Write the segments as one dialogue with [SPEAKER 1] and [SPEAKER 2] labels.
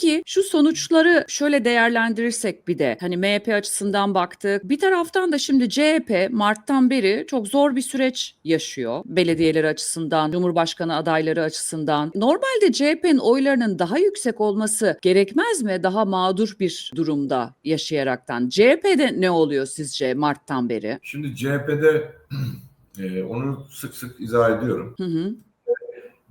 [SPEAKER 1] Peki şu sonuçları şöyle değerlendirirsek bir de hani MHP açısından baktık. Bir taraftan da şimdi CHP Mart'tan beri çok zor bir süreç yaşıyor. Belediyeler açısından, Cumhurbaşkanı adayları açısından. Normalde CHP'nin oylarının daha yüksek olması gerekmez mi? Daha mağdur bir durumda yaşayaraktan. CHP'de ne oluyor sizce Mart'tan beri?
[SPEAKER 2] Şimdi CHP'de e, onu sık sık izah ediyorum.
[SPEAKER 1] Hı hı.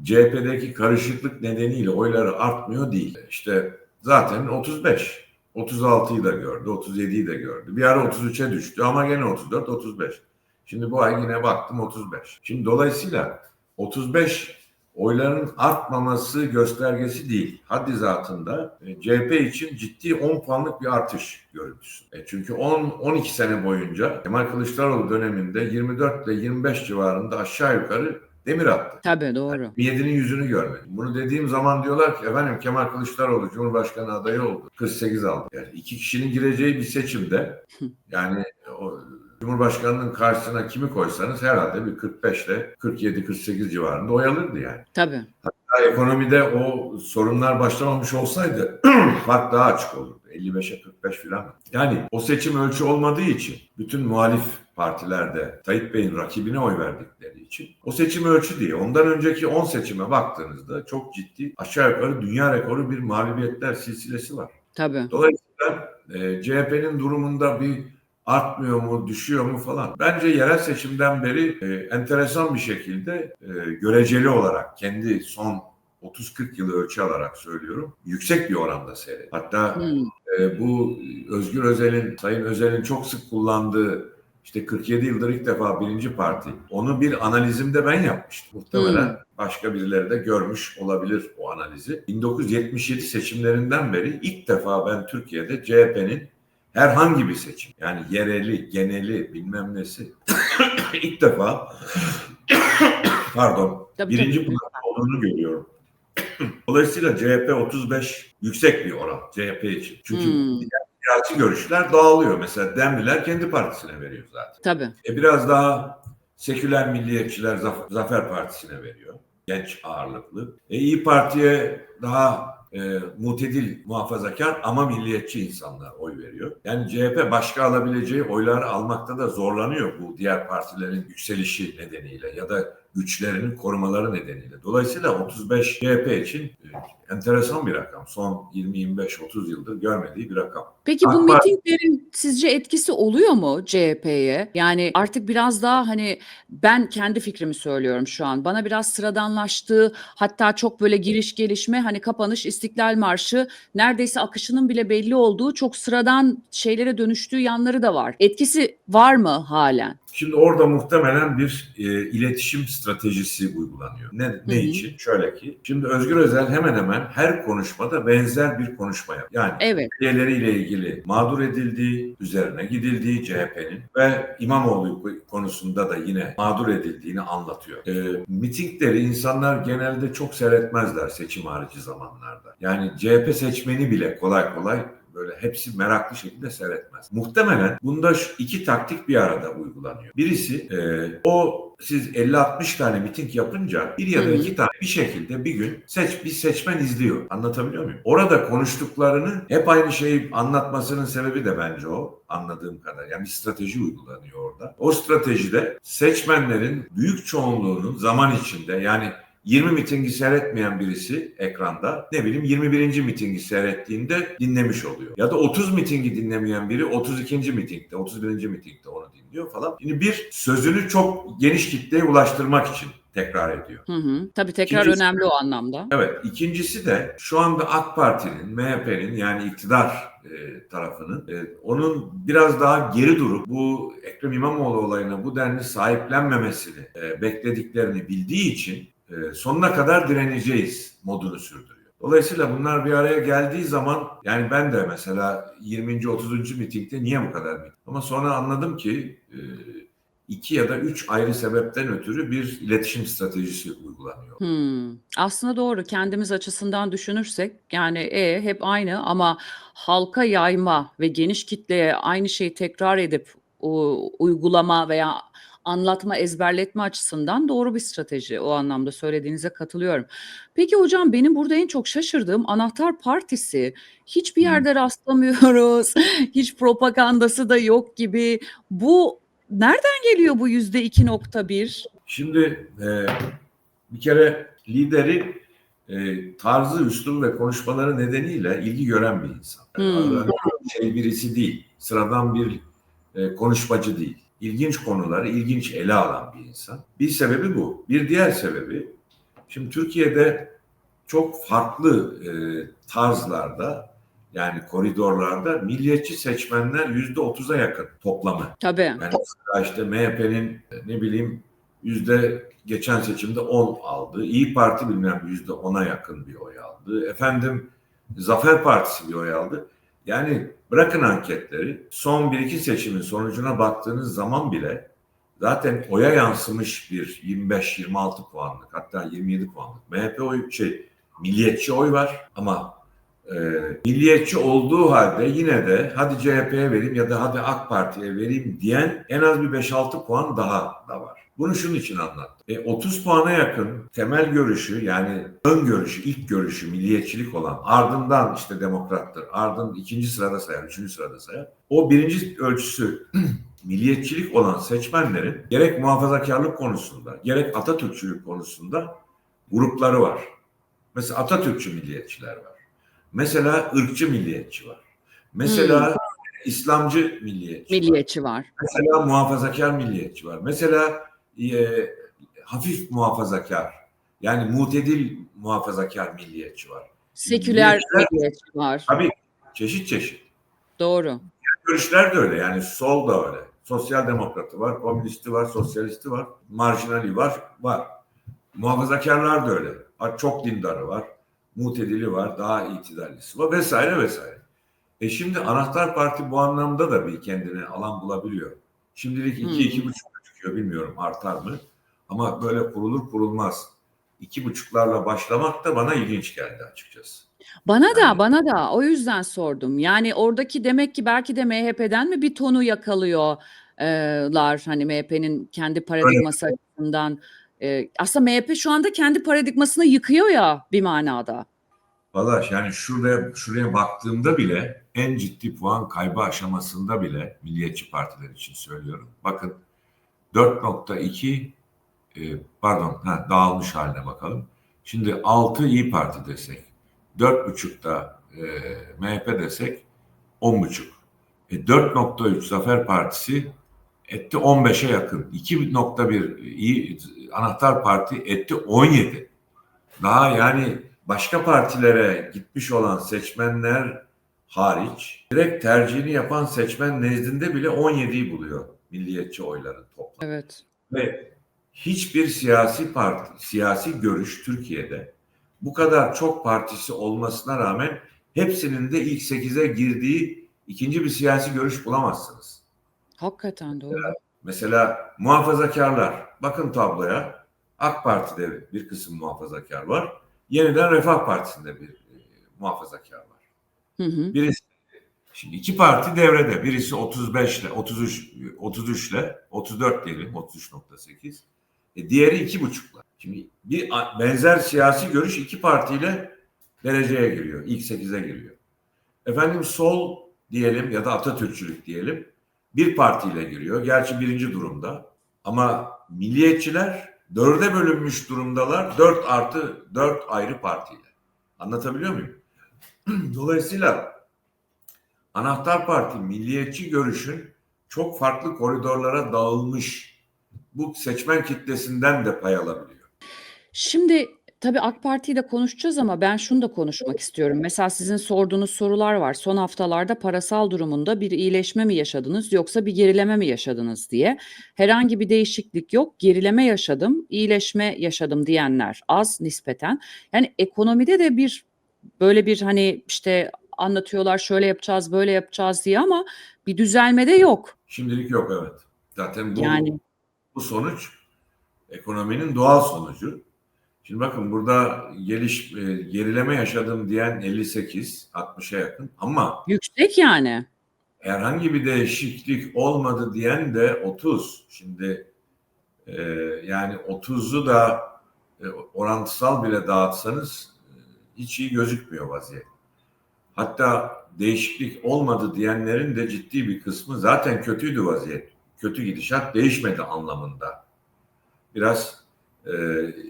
[SPEAKER 2] CHP'deki karışıklık nedeniyle oyları artmıyor değil. İşte zaten 35. 36'yı da gördü, 37'yi de gördü. Bir ara 33'e düştü ama gene 34, 35. Şimdi bu ay yine baktım 35. Şimdi dolayısıyla 35 oyların artmaması göstergesi değil. Haddi zatında e, CHP için ciddi 10 puanlık bir artış görüntüsü. E, çünkü 10-12 sene boyunca Kemal Kılıçdaroğlu döneminde 24 ile 25 civarında aşağı yukarı demir attı.
[SPEAKER 1] Tabii doğru.
[SPEAKER 2] 27'nin yüzünü görmedim. Bunu dediğim zaman diyorlar ki efendim Kemal Kılıçdaroğlu Cumhurbaşkanı adayı oldu. 48 aldı. Yani iki kişinin gireceği bir seçimde yani o Cumhurbaşkanının karşısına kimi koysanız herhalde bir 45 ile 47-48 civarında oy alırdı yani.
[SPEAKER 1] Tabii.
[SPEAKER 2] Hatta ekonomide o sorunlar başlamamış olsaydı fark daha açık olurdu. 55'e 45 falan. Yani o seçim ölçü olmadığı için bütün muhalif partilerde Tayyip Bey'in rakibine oy verdikleri için o seçim ölçü değil. Ondan önceki 10 seçime baktığınızda çok ciddi aşağı yukarı dünya rekoru bir mağlubiyetler silsilesi var.
[SPEAKER 1] Tabii.
[SPEAKER 2] Dolayısıyla e, CHP'nin durumunda bir artmıyor mu, düşüyor mu falan. Bence yerel seçimden beri e, enteresan bir şekilde e, göreceli olarak kendi son 30-40 yılı ölçü alarak söylüyorum. Yüksek bir oranda seyret. Hatta
[SPEAKER 1] Hmm.
[SPEAKER 2] E, bu Özgür Özel'in, Sayın Özel'in çok sık kullandığı işte 47 yıldır ilk defa birinci parti. Onu bir analizimde ben yapmıştım. Muhtemelen
[SPEAKER 1] Hmm.
[SPEAKER 2] başka birileri de görmüş olabilir o analizi. 1977 seçimlerinden beri ilk defa ben Türkiye'de CHP'nin herhangi bir seçim yani yereli, geneli bilmem nesi ilk defa pardon
[SPEAKER 1] Tabii,
[SPEAKER 2] birinci
[SPEAKER 1] tabii.
[SPEAKER 2] olduğunu görüyorum. Dolayısıyla CHP 35 yüksek bir oran CHP için. Çünkü
[SPEAKER 1] Hmm.
[SPEAKER 2] siyasi görüşler dağılıyor. Mesela Demliler kendi partisine veriyor zaten.
[SPEAKER 1] Tabii.
[SPEAKER 2] E biraz daha seküler milliyetçiler Zaf- Zafer Partisi'ne veriyor. Genç ağırlıklı. E İyi Parti'ye daha e, mutedil muhafazakar ama milliyetçi insanlar oy veriyor. Yani CHP başka alabileceği oylar almakta da zorlanıyor bu diğer partilerin yükselişi nedeniyle ya da güçlerinin korumaları nedeniyle. Dolayısıyla 35 CHP için e, enteresan bir rakam. Son 20-25-30 yıldır görmediği bir rakam.
[SPEAKER 1] Peki bu
[SPEAKER 2] AK Parti-
[SPEAKER 1] mitinglerin sizce etkisi oluyor mu CHP'ye? Yani artık biraz daha hani ben kendi fikrimi söylüyorum şu an. Bana biraz sıradanlaştığı hatta çok böyle giriş gelişme hani kapanış İstiklal Marşı neredeyse akışının bile belli olduğu çok sıradan şeylere dönüştüğü yanları da var. Etkisi var mı halen?
[SPEAKER 2] Şimdi orada muhtemelen bir e, iletişim stratejisi uygulanıyor. Ne, ne için? Şöyle ki, şimdi Özgür Özel hemen hemen her konuşmada benzer bir konuşma yapıyor. Yani
[SPEAKER 1] Evet.
[SPEAKER 2] üyeleriyle ilgili mağdur edildiği, üzerine gidildiği CHP'nin ve İmamoğlu konusunda da yine mağdur edildiğini anlatıyor. E, mitingleri insanlar genelde çok seyretmezler seçim harici zamanlarda. Yani CHP seçmeni bile kolay kolay böyle hepsi meraklı şekilde seyretmez. Muhtemelen bunda şu iki taktik bir arada uygulanıyor. Birisi e, o siz 50-60 tane miting yapınca bir ya da iki tane bir şekilde bir gün seç bir seçmen izliyor. Anlatabiliyor muyum? Orada konuştuklarını hep aynı şeyi anlatmasının sebebi de bence o anladığım kadar. Yani bir strateji uygulanıyor orada. O stratejide seçmenlerin büyük çoğunluğunun zaman içinde yani 20 mitingi seyretmeyen birisi ekranda ne bileyim 21. mitingi seyrettiğinde dinlemiş oluyor. Ya da 30 mitingi dinlemeyen biri 32. mitingde, 31. mitingde onu dinliyor falan. Şimdi bir sözünü çok geniş kitleye ulaştırmak için tekrar ediyor.
[SPEAKER 1] Hı hı. Tabii tekrar
[SPEAKER 2] İkincisi-
[SPEAKER 1] önemli o anlamda.
[SPEAKER 2] Evet, ikincisi de şu anda AK Parti'nin, MHP'nin yani iktidar e, tarafının e, onun biraz daha geri durup bu Ekrem İmamoğlu olayına bu denli sahiplenmemesini e, beklediklerini bildiği için e, sonuna kadar direneceğiz modunu sürdürüyor. Dolayısıyla bunlar bir araya geldiği zaman yani ben de mesela 20. 30. mitingde niye bu kadar miting? Ama sonra anladım ki e, iki ya da üç ayrı sebepten ötürü bir iletişim stratejisi uygulanıyor.
[SPEAKER 1] Hmm. Aslında doğru. Kendimiz açısından düşünürsek yani e, hep aynı ama halka yayma ve geniş kitleye aynı şeyi tekrar edip u- uygulama veya anlatma, ezberletme açısından doğru bir strateji. O anlamda söylediğinize katılıyorum. Peki hocam benim burada en çok şaşırdığım Anahtar Partisi hiçbir yerde rastlamıyoruz. Hiç propagandası da yok gibi. Bu nereden geliyor bu yüzde 2.1?
[SPEAKER 2] Şimdi e, bir kere lideri e, tarzı, üslum ve konuşmaları nedeniyle ilgi gören bir insan.
[SPEAKER 1] Hmm.
[SPEAKER 2] Öyle şey birisi değil, sıradan bir e, konuşmacı değil. İlginç konuları ilginç ele alan bir insan. Bir sebebi bu. Bir diğer sebebi, şimdi Türkiye'de çok farklı e, tarzlarda yani koridorlarda milliyetçi seçmenler yüzde otuza yakın toplamı.
[SPEAKER 1] Tabii.
[SPEAKER 2] Yani işte MHP'nin ne bileyim yüzde geçen seçimde 10 aldı. İyi Parti bilmem yüzde 10'a yakın bir oy aldı. Efendim Zafer Partisi bir oy aldı. Yani bırakın anketleri son bir iki seçimin sonucuna baktığınız zaman bile zaten oya yansımış bir 25-26 puanlık hatta 27 puanlık MHP oy şey milliyetçi oy var ama e, milliyetçi olduğu halde yine de hadi CHP'ye vereyim ya da hadi AK Parti'ye vereyim diyen en az bir 5-6 puan daha da var. Bunu şunun için anlattım. E, 30 puana yakın temel görüşü yani ön görüşü, ilk görüşü milliyetçilik olan ardından işte demokrattır, ardından ikinci sırada sayar, üçüncü sırada sayar. O birinci ölçüsü milliyetçilik olan seçmenlerin gerek muhafazakarlık konusunda gerek Atatürkçülük konusunda grupları var. Mesela Atatürkçü milliyetçiler var. Mesela ırkçı milliyetçi var. Mesela İslamcı milliyetçi var.
[SPEAKER 1] Milliyetçi var.
[SPEAKER 2] Mesela muhafazakar milliyetçi var. Mesela e, hafif muhafazakar yani mutedil muhafazakar milliyetçi var.
[SPEAKER 1] Seküler milliyetçi var.
[SPEAKER 2] Tabii çeşit çeşit.
[SPEAKER 1] Doğru.
[SPEAKER 2] Görüşler de öyle yani sol da öyle. Sosyal demokratı var, komünisti var, sosyalisti var, marjinali var, var. Muhafazakarlar da öyle. Çok dindarı var, mutedili var, daha itidallisi var vesaire vesaire. E şimdi Anahtar Parti bu anlamda da bir kendine alan bulabiliyor. Şimdilik
[SPEAKER 1] Hmm.
[SPEAKER 2] iki, iki buçuk çıkıyor bilmiyorum artar mı? Ama böyle kurulur kurulmaz iki buçuklarla başlamak da bana ilginç geldi açıkçası.
[SPEAKER 1] Bana da
[SPEAKER 2] Yani-
[SPEAKER 1] bana da o yüzden sordum. Yani oradaki demek ki belki de MHP'den mi bir tonu yakalıyorlar hani MHP'nin kendi paradigması açısından. E, aslında MHP şu anda kendi paradigmasını yıkıyor ya bir manada.
[SPEAKER 2] Valla yani şuraya şuraya baktığımda bile en ciddi puan kaybı aşamasında bile milliyetçi partiler için söylüyorum. Bakın 4.2 e, pardon ha, dağılmış haline bakalım. Şimdi 6 İyi Parti desek 4.5'da e, MHP desek 10.5. E, 4.3 Zafer Partisi etti 15'e yakın. 2.1 İyi Anahtar Parti etti 17. Daha yani başka partilere gitmiş olan seçmenler hariç direkt tercihini yapan seçmen nezdinde bile 17'yi buluyor milliyetçi oyların toplamı.
[SPEAKER 1] Evet.
[SPEAKER 2] Ve hiçbir siyasi parti, siyasi görüş Türkiye'de bu kadar çok partisi olmasına rağmen hepsinin de ilk 8'e girdiği ikinci bir siyasi görüş bulamazsınız.
[SPEAKER 1] Hakikaten doğru.
[SPEAKER 2] Mesela muhafazakarlar. Bakın tabloya. AK Parti'de bir kısım muhafazakar var. Yeniden Refah Partisi'nde bir e, muhafazakar var.
[SPEAKER 1] Hı hı.
[SPEAKER 2] Birisi şimdi iki parti devrede. Birisi 35 ile 33 33 ile 34 diyelim 33.8. E, diğeri iki buçukla. Şimdi bir benzer siyasi görüş iki partiyle dereceye giriyor. İlk 8'e giriyor. Efendim sol diyelim ya da Atatürkçülük diyelim bir partiyle giriyor. Gerçi birinci durumda. Ama milliyetçiler dörde bölünmüş durumdalar. Dört artı dört ayrı partiyle. Anlatabiliyor muyum? Dolayısıyla Anahtar Parti milliyetçi görüşün çok farklı koridorlara dağılmış bu seçmen kitlesinden de pay alabiliyor.
[SPEAKER 1] Şimdi tabii AK Parti'yi de konuşacağız ama ben şunu da konuşmak istiyorum. Mesela sizin sorduğunuz sorular var. Son haftalarda parasal durumunda bir iyileşme mi yaşadınız yoksa bir gerileme mi yaşadınız diye. Herhangi bir değişiklik yok. Gerileme yaşadım, iyileşme yaşadım diyenler az nispeten. Yani ekonomide de bir böyle bir hani işte anlatıyorlar şöyle yapacağız, böyle yapacağız diye ama bir düzelmede yok.
[SPEAKER 2] Şimdilik yok evet. Zaten bu,
[SPEAKER 1] Yani
[SPEAKER 2] bu sonuç ekonominin doğal sonucu. Şimdi bakın burada geliş e, gerileme yaşadım diyen 58, 60'a yakın ama
[SPEAKER 1] yüksek yani.
[SPEAKER 2] herhangi bir değişiklik olmadı diyen de 30. Şimdi Ee, yani 30'u da e, orantısal bile dağıtsanız e, hiç iyi gözükmüyor vaziyet. Hatta değişiklik olmadı diyenlerin de ciddi bir kısmı zaten kötüydü vaziyet. Kötü gidişat değişmedi anlamında. Biraz e,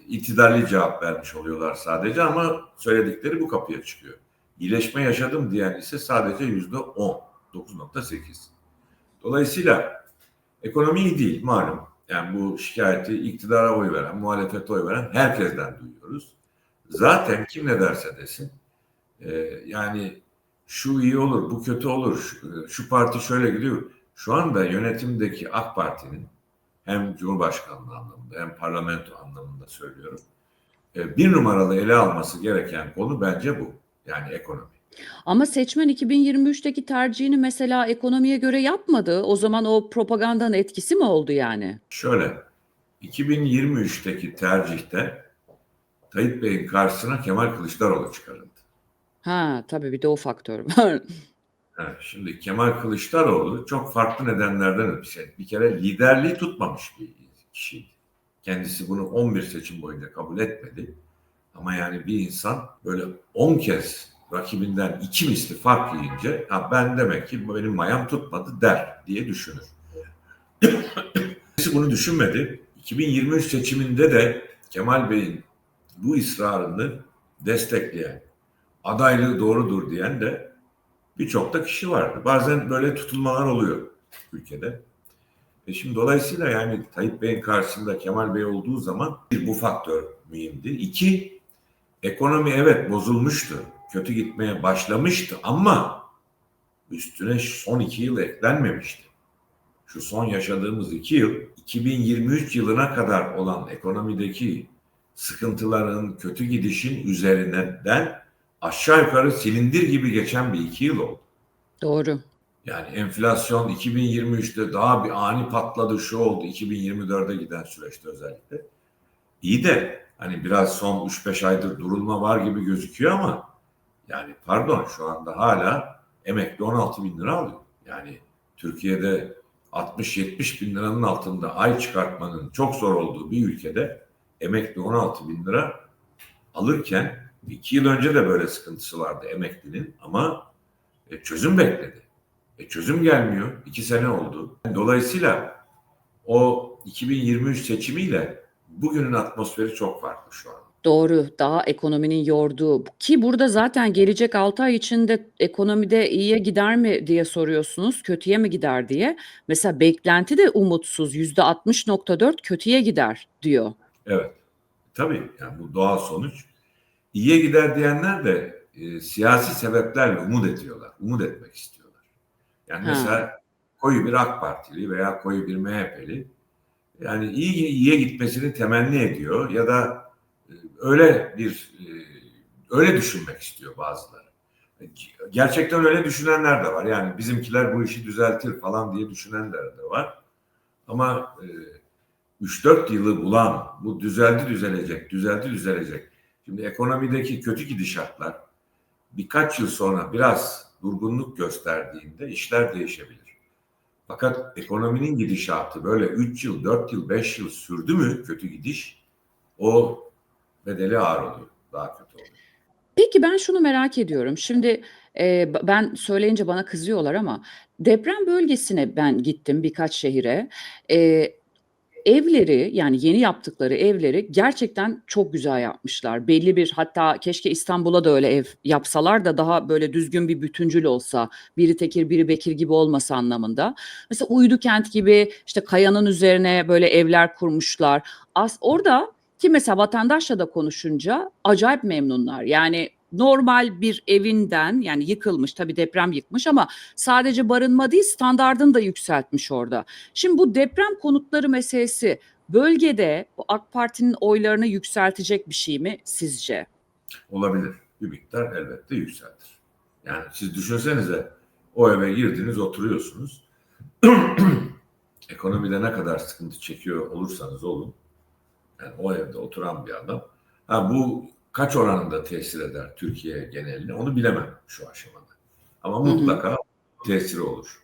[SPEAKER 2] itidarlı cevap vermiş oluyorlar sadece ama söyledikleri bu kapıya çıkıyor. İyileşme yaşadım diyen ise sadece yüzde 10, 9.8. Dolayısıyla ekonomi iyi değil malum. Yani bu şikayeti iktidara oy veren, muhalefete oy veren herkesten duyuyoruz. Zaten kim ne derse desin e, yani şu iyi olur, bu kötü olur, şu, şu parti şöyle gidiyor. Şu anda yönetimdeki AK Parti'nin hem Cumhurbaşkanlığı anlamında hem parlamento anlamında söylüyorum. e, Bir numaralı ele alması gereken konu bence bu. Yani ekonomi.
[SPEAKER 1] Ama seçmen 2023'teki tercihini mesela ekonomiye göre yapmadı. O zaman o propagandanın etkisi mi oldu yani?
[SPEAKER 2] Şöyle 2023'teki tercihte Tayyip Bey'in karşısına Kemal Kılıçdaroğlu çıkarıldı.
[SPEAKER 1] Ha tabii bir de o faktör var.
[SPEAKER 2] Şimdi Kemal Kılıçdaroğlu çok farklı nedenlerden ötürü şey. Bir kere liderliği tutmamış bir kişiydi. Kendisi bunu 11 seçim boyunca kabul etmedi. Ama yani bir insan böyle 10 kez rakibinden iki misli fark yiyince ha ben demek ki benim mayam tutmadı der diye düşünür. Kendisi bunu düşünmedi. 2023 seçiminde de Kemal Bey'in bu ısrarını destekleyen, adaylığı doğrudur diyen de birçok da kişi vardı. Bazen böyle tutulmalar oluyor ülkede. E şimdi dolayısıyla yani Tayyip Bey'in karşısında Kemal Bey olduğu zaman bir bu faktör mühimdi. İki, ekonomi evet bozulmuştu. Kötü gitmeye başlamıştı ama üstüne son iki yıl eklenmemişti. Şu son yaşadığımız iki yıl 2023 yılına kadar olan ekonomideki sıkıntıların, kötü gidişin üzerinden aşağı yukarı silindir gibi geçen bir iki yıl oldu.
[SPEAKER 1] Doğru.
[SPEAKER 2] Yani enflasyon 2023'te daha bir ani patladı şu oldu 2024'e giden süreçte özellikle. İyi de hani biraz son 3-5 aydır durulma var gibi gözüküyor ama yani pardon şu anda hala emekli 16 bin lira alıyor. Yani Türkiye'de 60-70 bin liranın altında ay çıkartmanın çok zor olduğu bir ülkede emekli 16 bin lira alırken iki yıl önce de böyle sıkıntısı vardı emeklinin ama e, çözüm bekledi. E, çözüm gelmiyor. İki sene oldu. Dolayısıyla o 2023 seçimiyle bugünün atmosferi çok farklı şu an.
[SPEAKER 1] Doğru. Daha ekonominin yorduğu ki burada zaten gelecek 6 ay içinde ekonomide iyiye gider mi diye soruyorsunuz. Kötüye mi gider diye. Mesela beklenti de umutsuz. %60.4 kötüye gider diyor.
[SPEAKER 2] Evet. Tabii yani bu doğal sonuç. İyiye gider diyenler de e, siyasi sebeplerle umut ediyorlar. Umut etmek istiyorlar. Yani
[SPEAKER 1] Ha.
[SPEAKER 2] mesela koyu bir AK Partili veya koyu bir MHP'li yani iyi iyiye gitmesini temenni ediyor ya da e, öyle bir e, öyle düşünmek istiyor bazıları. Gerçekten öyle düşünenler de var. Yani bizimkiler bu işi düzeltir falan diye düşünenler de var. Ama e, 3-4 yılı bulan bu düzeldi düzelecek, düzeldi düzelecek. Şimdi ekonomideki kötü gidişatlar birkaç yıl sonra biraz durgunluk gösterdiğinde işler değişebilir. Fakat ekonominin gidişatı böyle 3 yıl, 4 yıl, 5 yıl sürdü mü kötü gidiş o bedeli ağır oluyor. Daha kötü oluyor.
[SPEAKER 1] Peki ben şunu merak ediyorum. Şimdi e, ben söyleyince bana kızıyorlar ama deprem bölgesine ben gittim birkaç şehire. E, evleri yani yeni yaptıkları evleri gerçekten çok güzel yapmışlar. Belli bir hatta keşke İstanbul'a da öyle ev yapsalar da daha böyle düzgün bir bütüncül olsa. Biri tekir biri bekir gibi olmasa anlamında. Mesela Uydu Kent gibi işte kayanın üzerine böyle evler kurmuşlar. As orada ki mesela vatandaşla da konuşunca acayip memnunlar. Yani normal bir evinden yani yıkılmış tabii deprem yıkmış ama sadece barınma değil standardını da yükseltmiş orada. Şimdi bu deprem konutları meselesi bölgede bu AK Parti'nin oylarını yükseltecek bir şey mi sizce?
[SPEAKER 2] Olabilir. Bir miktar elbette yükseltir. Yani siz düşünsenize o eve girdiniz oturuyorsunuz. Ekonomide ne kadar sıkıntı çekiyor olursanız olun. Yani o evde oturan bir adam. Ha bu kaç oranında tesir eder Türkiye geneline onu bilemem şu aşamada. Ama
[SPEAKER 1] hı.
[SPEAKER 2] mutlaka tesiri olur.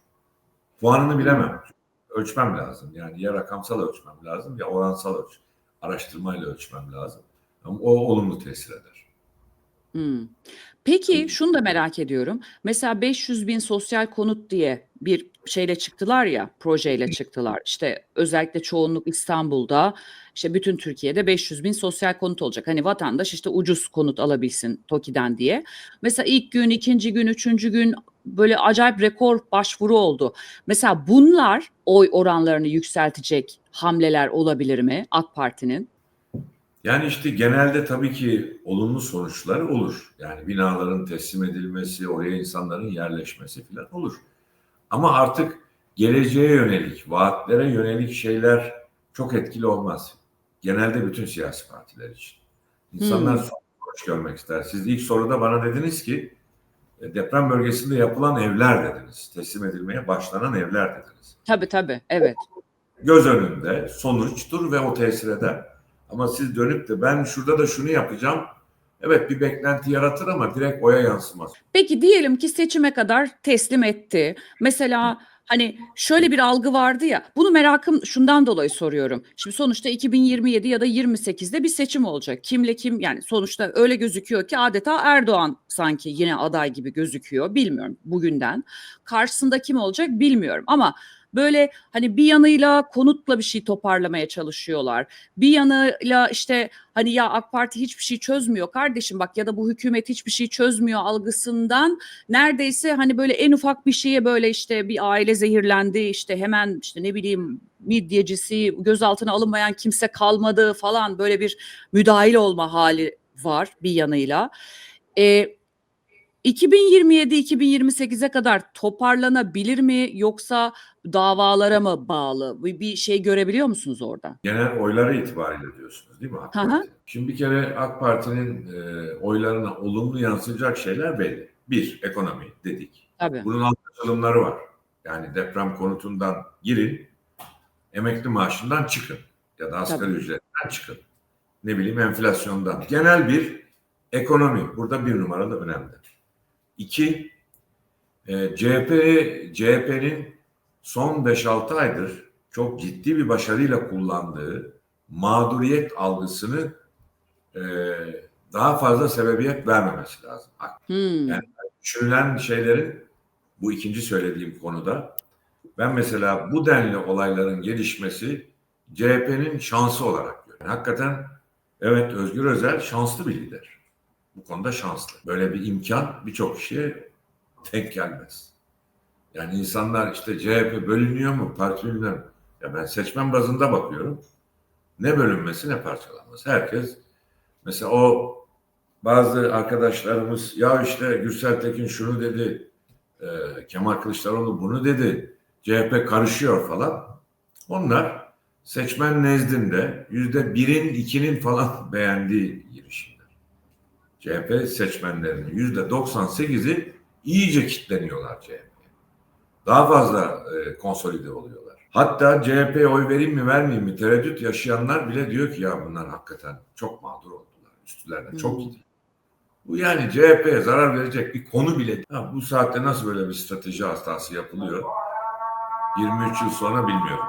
[SPEAKER 2] Puanını bilemem. ölçmem lazım. Yani ya rakamsal ölçmem lazım ya oransal ölç, araştırmayla ölçmem lazım. Ama o olumlu tesir eder.
[SPEAKER 1] Hmm. Peki şunu da merak ediyorum. Mesela 500 bin sosyal konut diye bir şeyle çıktılar ya, projeyle çıktılar. İşte özellikle çoğunluk İstanbul'da, işte bütün Türkiye'de 500 bin sosyal konut olacak. Hani vatandaş işte ucuz konut alabilsin TOKİ'den diye. Mesela ilk gün, ikinci gün, üçüncü gün böyle acayip rekor başvuru oldu. Mesela bunlar oy oranlarını yükseltecek hamleler olabilir mi AK Parti'nin?
[SPEAKER 2] Yani işte genelde tabii ki olumlu sonuçları olur. Yani binaların teslim edilmesi, oraya insanların yerleşmesi falan olur. Ama artık geleceğe yönelik, vaatlere yönelik şeyler çok etkili olmaz. Genelde bütün siyasi partiler için. İnsanlar
[SPEAKER 1] Hmm.
[SPEAKER 2] sonuç görmek ister. Siz ilk soruda bana dediniz ki e, deprem bölgesinde yapılan evler dediniz. Teslim edilmeye başlanan evler dediniz.
[SPEAKER 1] Tabii tabii, evet.
[SPEAKER 2] göz önünde sonuçtur ve o tesir eder. Ama siz dönüp de ben şurada da şunu yapacağım. Evet bir beklenti yaratır ama direkt oya yansımaz.
[SPEAKER 1] Peki diyelim ki seçime kadar teslim etti. Mesela hani şöyle bir algı vardı ya. Bunu merakım şundan dolayı soruyorum. Şimdi sonuçta 2027 ya da 28'de bir seçim olacak. Kimle kim yani sonuçta öyle gözüküyor ki adeta Erdoğan sanki yine aday gibi gözüküyor. Bilmiyorum bugünden. Karşısında kim olacak bilmiyorum ama böyle hani bir yanıyla konutla bir şey toparlamaya çalışıyorlar. Bir yanıyla işte hani ya AK Parti hiçbir şey çözmüyor kardeşim bak ya da bu hükümet hiçbir şey çözmüyor algısından neredeyse hani böyle en ufak bir şeye böyle işte bir aile zehirlendi işte hemen işte ne bileyim midyecisi gözaltına alınmayan kimse kalmadı falan böyle bir müdahil olma hali var bir yanıyla. Ee, 2027-2028'e kadar toparlanabilir mi yoksa davalara mı bağlı? Bir bir şey görebiliyor musunuz orada?
[SPEAKER 2] Genel oyları itibariyle diyorsunuz değil mi AK. Parti? Şimdi bir kere AK Parti'nin e, oylarına olumlu yansıyacak şeyler belli. Bir, ekonomi dedik.
[SPEAKER 1] Tabii.
[SPEAKER 2] Bunun alt açılımları var. Yani deprem konutundan girin, emekli maaşından çıkın ya da asgari
[SPEAKER 1] Tabii.
[SPEAKER 2] ücretten çıkın. Ne bileyim enflasyondan. Genel bir ekonomi burada bir numaralı önemli. İki, e, CHP CHP'nin son 5-6 aydır çok ciddi bir başarıyla kullandığı mağduriyet algısını e, daha fazla sebebiyet vermemesi lazım.
[SPEAKER 1] Hmm.
[SPEAKER 2] Yani düşünülen şeylerin bu ikinci söylediğim konuda ben mesela bu denli olayların gelişmesi CHP'nin şansı olarak görüyorum. Hakikaten evet Özgür Özel şanslı bir lider. Bu konuda şanslı. Böyle bir imkan birçok kişiye denk gelmez. Yani insanlar işte CHP bölünüyor mu, parti mi? Ya ben seçmen bazında bakıyorum. Ne bölünmesi ne parçalanması. Herkes mesela o bazı arkadaşlarımız ya işte Gürsel Tekin şunu dedi, e, Kemal Kılıçdaroğlu bunu dedi, CHP karışıyor falan. Onlar seçmen nezdinde yüzde birin, ikinin falan beğendiği girişimler. CHP seçmenlerinin yüzde 98'i iyice kitleniyorlar CHP'ye. Daha fazla e, konsolide oluyorlar. Hatta CHP'ye oy vereyim mi vermeyeyim mi tereddüt yaşayanlar bile diyor ki ya bunlar hakikaten çok mağdur oldular. Üstlerine çok
[SPEAKER 1] Hmm.
[SPEAKER 2] gidiyor. Bu yani CHP'ye zarar verecek bir konu bile. Ha, bu saatte nasıl böyle bir strateji hatası yapılıyor? 23 yıl sonra bilmiyorum.